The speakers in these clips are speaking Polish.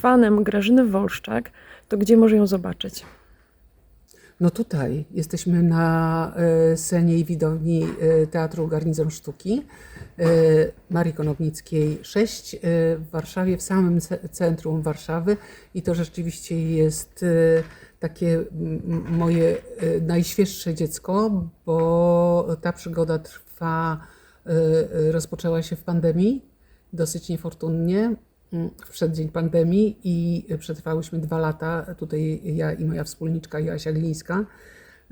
fanem Grażyny Wolszczak, to gdzie może ją zobaczyć? No tutaj. Jesteśmy na e, scenie i widowni e, Teatru Garnizon Sztuki e, Marii Konopnickiej 6 e, w Warszawie, w samym ce- centrum Warszawy. I to rzeczywiście jest takie moje najświeższe dziecko, bo ta przygoda trwa, rozpoczęła się w pandemii, dosyć niefortunnie, w przeddzień pandemii i przetrwałyśmy dwa lata, tutaj ja i moja wspólniczka Joasia Glińska.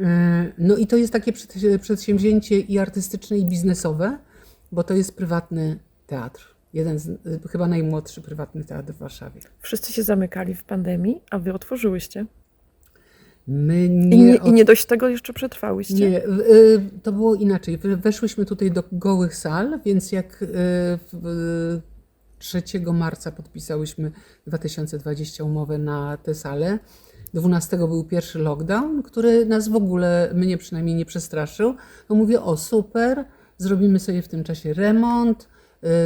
E, No i to jest takie przed- przedsięwzięcie i artystyczne, i biznesowe, bo to jest prywatny teatr. Jeden z, chyba najmłodszy prywatny teatr w Warszawie. Wszyscy się zamykali w pandemii, a wy otworzyłyście. My nie, I nie, i nie dość tego jeszcze przetrwałyście. Nie, y, to było inaczej. We- Weszłyśmy tutaj do gołych sal, więc jak 3 marca podpisałyśmy 2020 umowę na tę salę, 12 był pierwszy lockdown, który nas w ogóle, mnie przynajmniej nie przestraszył. No mówię, o super, zrobimy sobie w tym czasie remont,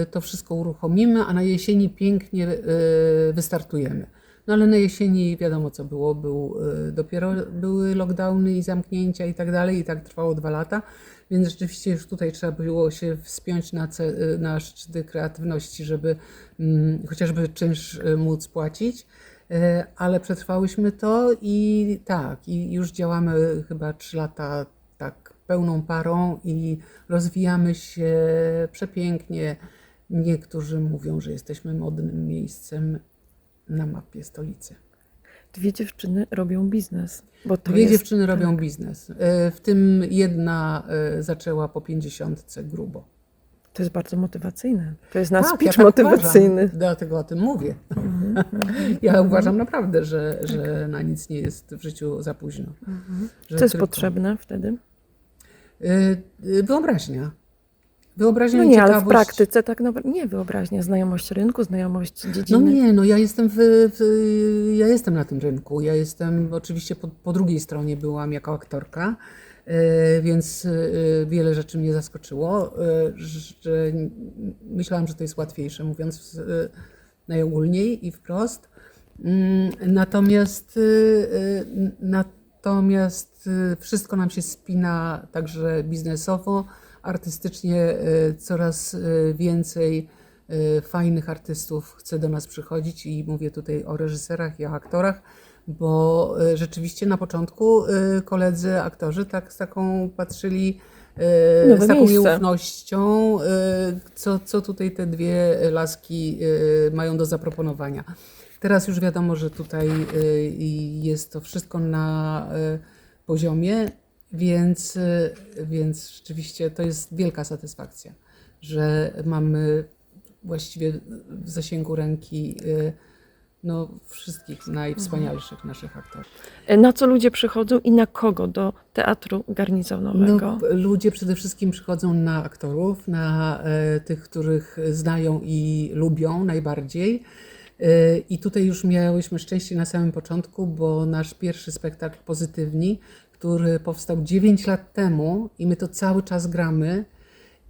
y, to wszystko uruchomimy, a na jesieni pięknie y, wystartujemy. No ale na jesieni wiadomo co było, był, y, dopiero były lockdowny i zamknięcia i tak dalej i tak trwało dwa lata, więc rzeczywiście już tutaj trzeba było się wspiąć na, y, na szczyty kreatywności, żeby mm, chociażby czynsz y, móc płacić, ale przetrwałyśmy to i tak, i już działamy chyba trzy lata tak pełną parą i rozwijamy się przepięknie. Niektórzy mówią, że jesteśmy modnym miejscem na mapie stolicy. Dwie dziewczyny robią biznes. Bo to Dwie jest, dziewczyny robią biznes. E, W tym jedna e, zaczęła po pięćdziesiątce grubo. To jest bardzo motywacyjne. To jest nasz Tak, speech tak motywacyjny. Uważam. Dlatego o tym mówię. Mhm. Ja uważam naprawdę, że, że na nic nie jest w życiu za późno. Że Co jest tylko- potrzebne wtedy? E, Wyobraźnia. Wyobraźnia No nie, ale w ciekawość. praktyce tak naprawdę nie wyobraźnia, znajomość rynku, znajomość No dziedziny. nie, no ja jestem, w, w, ja jestem na tym rynku. Ja jestem, oczywiście po, po drugiej stronie byłam jako aktorka, e, więc e, wiele rzeczy mnie zaskoczyło, e, że myślałam, że to jest łatwiejsze, mówiąc najogólniej i wprost. Mm, Natomiast, natomiast wszystko nam się spina także biznesowo, artystycznie e, coraz e, więcej e, fajnych artystów chce do nas przychodzić i mówię tutaj o reżyserach i o aktorach, bo rzeczywiście na początku koledzy aktorzy tak z taką patrzyli Nowe z taką miejsce. nieufnością, co, co tutaj te dwie laski mają do zaproponowania. Teraz już wiadomo, że tutaj jest to wszystko na poziomie, więc, e, więc rzeczywiście to jest wielka satysfakcja, że mamy właściwie w zasięgu ręki e, no, wszystkich najwspanialszych naszych aktorów. Na co ludzie przychodzą i na kogo do teatru garnizonowego? No, ludzie przede wszystkim przychodzą na aktorów, na tych, których znają i lubią najbardziej. E, I tutaj już miałyśmy szczęście na samym początku, bo nasz pierwszy spektakl Pozytywni, który powstał 9 lat temu i my to cały czas gramy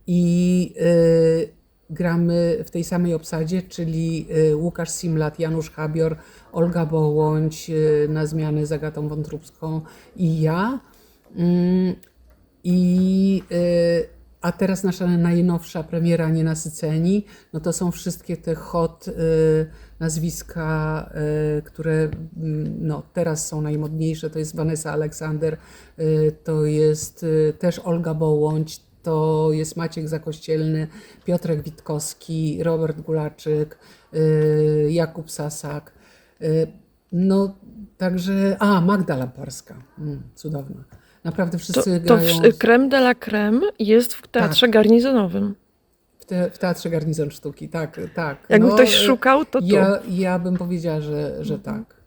i e, gramy w tej samej obsadzie, czyli e, Łukasz Simlat, Janusz Habior, Olga Bołądź, na zmianę z Agatą Wątróbską i ja. Mm, I, y, a teraz nasza najnowsza premiera Nienasyceni, no to są wszystkie te hot y, nazwiska, y, które mm, no, teraz są najmodniejsze. To jest Vanessa Aleksander, y, to jest y, też Olga Bołądź, to jest Maciek Zakościelny, Piotrek Witkowski, Robert Gulaczyk, y, Jakub Sasak. Y, No, także. A, Magda Lamparska. Mm, cudowna. Naprawdę To, wszyscy to grają w, creme de la creme jest w teatrze garnizonowym. W, te, w Teatrze Garnizon Sztuki. Tak, tak. Jakby No, ktoś szukał, to tu. Ja, ja bym powiedziała, że, że tak.